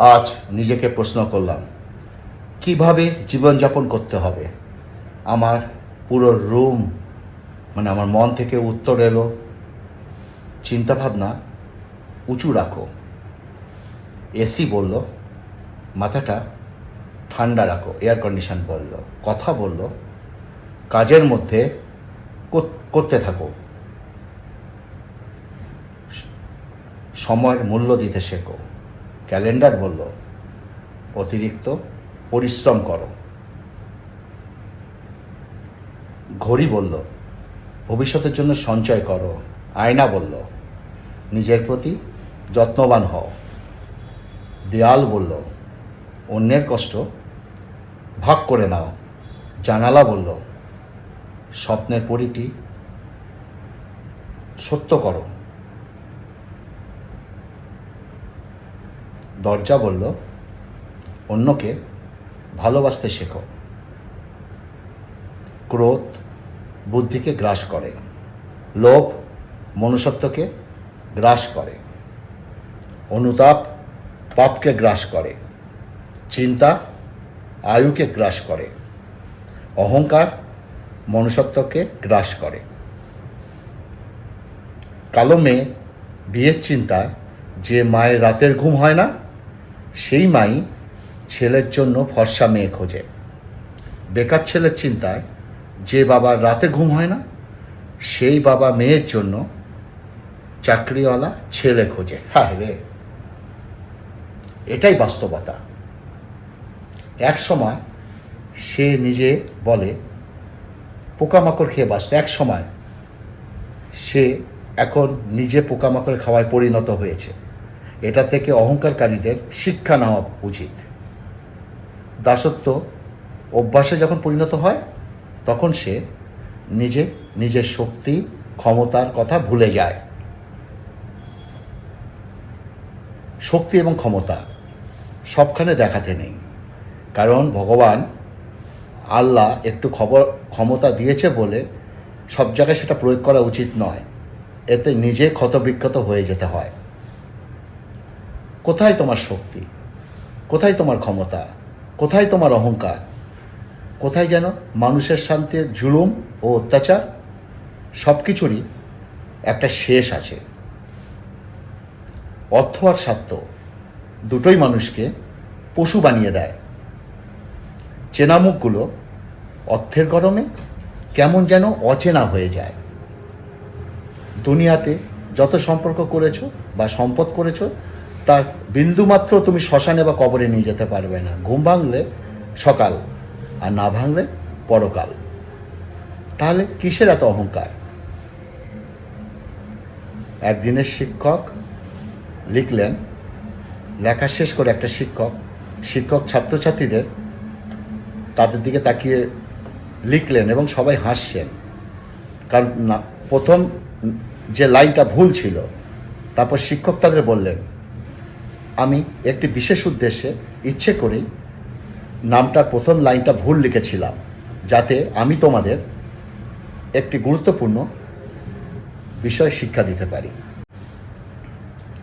আজ নিজেকে প্রশ্ন করলাম, কীভাবে জীবনযাপন করতে হবে? আমার পুরো রুম মানে আমার মন থেকে উত্তর এলো, চিন্তাভাবনা উঁচু রাখো। এসি বলল, মাথাটা ঠান্ডা রাখো এয়ার কন্ডিশন বলল, কথা বলল, কাজের মধ্যে করতে থাকো। সময়ের মূল্য দিতে শেখো। ক্যালেন্ডার বলল, অতিরিক্ত পরিশ্রম করো। ঘড়ি বলল, ভবিষ্যতের জন্য সঞ্চয় করো। আয়না বলল, নিজের প্রতি যত্নবান হও। দেয়াল বলল, অন্যের কষ্ট ভাগ করে নাও। জানালা বলল, স্বপ্নের পরিটি সত্য করো। দরজা বলল, অন্যকে ভালোবাসতে শেখো। ক্রোধ বুদ্ধিকে গ্রাস করে, লোভ মনুষ্যত্বকে গ্রাস করে, অনুতাপ পাপকে গ্রাস করে, চিন্তা আয়ুকে গ্রাস করে, অহংকার মনুষ্যত্বকে গ্রাস করে। কালো মেয়ে বিয়ের চিন্তায় যে মায়ের রাতের ঘুম হয় না সেই মাই ছেলের জন্য ফর্সা মেয়ে খোঁজে। বেকার ছেলের চিন্তায় যে বাবার রাতে ঘুম হয় না, সেই বাবা মেয়ের জন্য চাকরিওয়ালা ছেলে খোঁজে। হ্যাঁ রে! এটাই বাস্তবতা। এক সময় সে নিজে বলে, পোকামাকড় খেয়ে বাঁচত। এক সময় সে এখন নিজে পোকামাকড় খাওয়ায় পরিণত হয়েছে। এটা থেকে অহংকারকারীদের শিক্ষা নেওয়া উচিত। দাসত্ব অভ্যাসে যখন পরিণত হয়, তখন সে নিজে নিজের শক্তি, ক্ষমতার কথা ভুলে যায়। শক্তি এবং ক্ষমতা সবখানে দেখাতে নেই। কারণ ভগবান আল্লাহ একটু খবর, ক্ষমতা দিয়েছে বলে সব জায়গায় সেটা প্রয়োগ করা উচিত নয়। এতে নিজে ক্ষতবিক্ষত হয়ে যেতে হয়। কোথায় তোমার শক্তি? কোথায় তোমার ক্ষমতা? কোথায় তোমার অহংকার? কোথায় যেন মানুষের শান্তির জুলুম ও অত্যাচার? সব কিছুরই একটা শেষ আছে। অর্থ আর স্বার্থ দুটোই মানুষকে পশু বানিয়ে দেয়। চেনা মুখগুলো অর্থের গরমে কেমন যেন অচেনা হয়ে যায়। দুনিয়াতে যত সম্পর্ক করেছ বা সম্পদ করেছ তার বিন্দুমাত্র তুমি শ্মশানে বা কবরে নিয়ে যেতে পারবে না। ঘুম ভাঙলে সকাল, আর না ভাঙলে পরকাল। তাহলে কিসের এত অহংকার? একদিনের শিক্ষক লিখলেন, লেখা শেষ করে একটা শিক্ষক শিক্ষক ছাত্রছাত্রীদের তাদের দিকে তাকিয়ে লিখলেন এবং সবাই হাসছেন। কারণ প্রথম যে লাইনটা ভুল ছিল, তারপর শিক্ষক তাদের বললেন আমি একটি বিশেষ উদ্দেশ্যে ইচ্ছে করেই নামটার প্রথম লাইনটা ভুল লিখেছিলাম, যাতে আমি তোমাদের একটি গুরুত্বপূর্ণ বিষয় শিক্ষা দিতে পারি।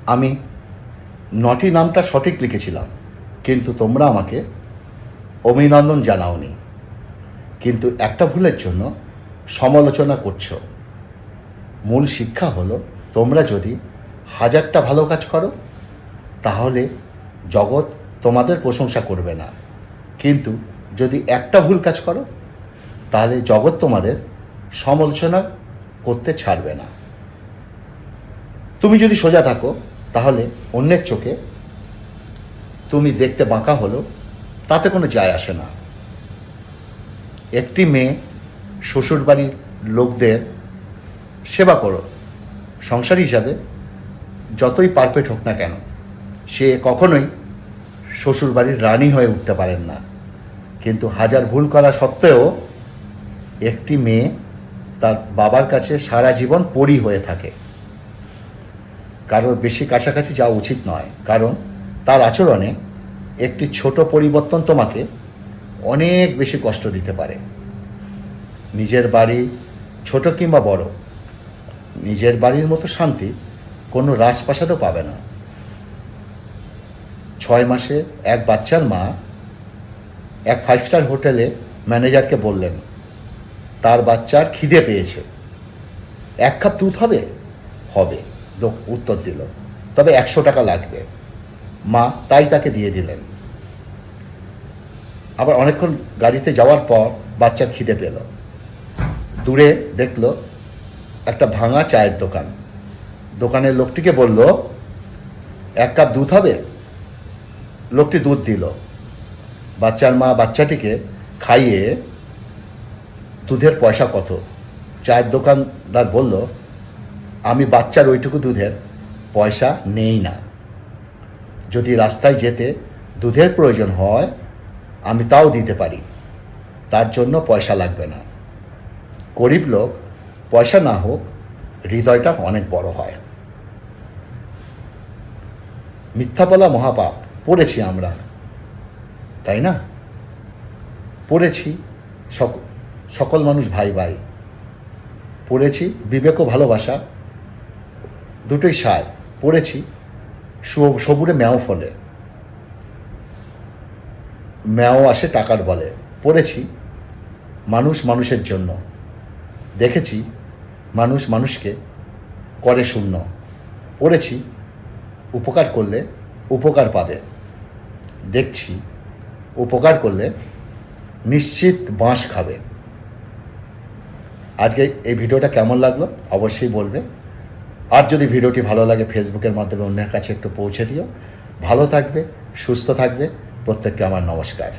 আমি নটি নামটা সঠিক লিখেছিলাম, কিন্তু তোমরা আমাকে অভিনন্দন জানাওনি। কিন্তু একটা ভুলের জন্য সমালোচনা করছ। মূল শিক্ষা হলো, তোমরা যদি হাজারটা ভালো কাজ করো তাহলে জগৎ তোমাদের প্রশংসা করবে না। কিন্তু যদি একটা ভুল কাজ করো, তাহলে জগৎ তোমাদের সমালোচনা করতে ছাড়বে না। তুমি যদি সোজা থাকো, তাহলে অন্যের চোখে তুমি দেখতে বাঁকা হলো তাতে কোনো যায় আসে না। একটি মেয়ে শ্বশুরবাড়ির লোকদের সেবা করো। সংসারী হিসাবে যতই পারফেক্ট হোক না কেন সে কখনোই শ্বশুরবাড়ির রানী হয়ে উঠতে পারেন না। কিন্তু হাজার ভুল করা সত্ত্বেও একটি মেয়ে তার বাবার কাছে সারা জীবন পরি হয়ে থাকে। কারোর বেশি কাছাকাছি যাওয়া উচিত নয়, কারণ তার আচরণে একটি ছোট পরিবর্তন তোমাকে অনেক বেশি কষ্ট দিতে পারে। নিজের বাড়ি ছোট কিংবা বড়, নিজের বাড়ির মতো শান্তি কোনো রাজপ্রাসাদও পাবে না। ছয় মাসে এক বাচ্চার মা এক ফাইভ স্টার হোটেলে ম্যানেজারকে বললেন, তার বাচ্চার খিদে পেয়েছে। এক কাপ দুধ হবে? হবে। লোক উত্তর দিল, তবে একশো টাকা লাগবে। মা তাই তাকে দিয়ে দিলেন। আবার অনেকক্ষণ গাড়িতে যাওয়ার পর বাচ্চার খিদে পেল। দূরে দেখল একটা ভাঙা চায়ের দোকান। দোকানের লোকটিকে বলল, এক কাপ দুধ হবে? লোকটি দুধ দিল। বাচ্চার মা বাচ্চাটিকে খাইয়ে দুধের পয়সা কত? চায়ের দোকানদার বলল, আমি বাচ্চার ওইটুকু দুধের পয়সা নেই না। যদি রাস্তায় যেতে দুধের প্রয়োজন হয়, আমি তাও দিতে পারি। তার জন্য পয়সা লাগবে না। গরিব লোক, পয়সা না হোক, হৃদয়টা অনেক বড় হয়। মিথ্যা বলা মহাপাপ। পড়েছি আমরা। তাই না? পড়েছি সকল মানুষ ভাই ভাই। পড়েছি, বিবেক ও ভালোবাসা দুটোই সার। পড়েছি সবুরে ম্যাও ফলে। ম্যাও আসে টাকার বলে। পড়েছি, মানুষ মানুষের জন্য। দেখেছি, মানুষ মানুষকে করে শূন্য। পড়েছি, উপকার করলে উপকার পাবে। দেখছি, উপকার করলে নিশ্চিত বাঁশ খাবে। আজকে এই ভিডিওটা কেমন লাগল অবশ্যই বলবে। আর যদি ভিডিওটি ভালো লাগে ফেসবুকের মাধ্যমে অন্যের কাছে একটু পৌঁছে দিও। ভালো থাকবে, সুস্থ থাকবে। প্রত্যেককে আমার নমস্কার।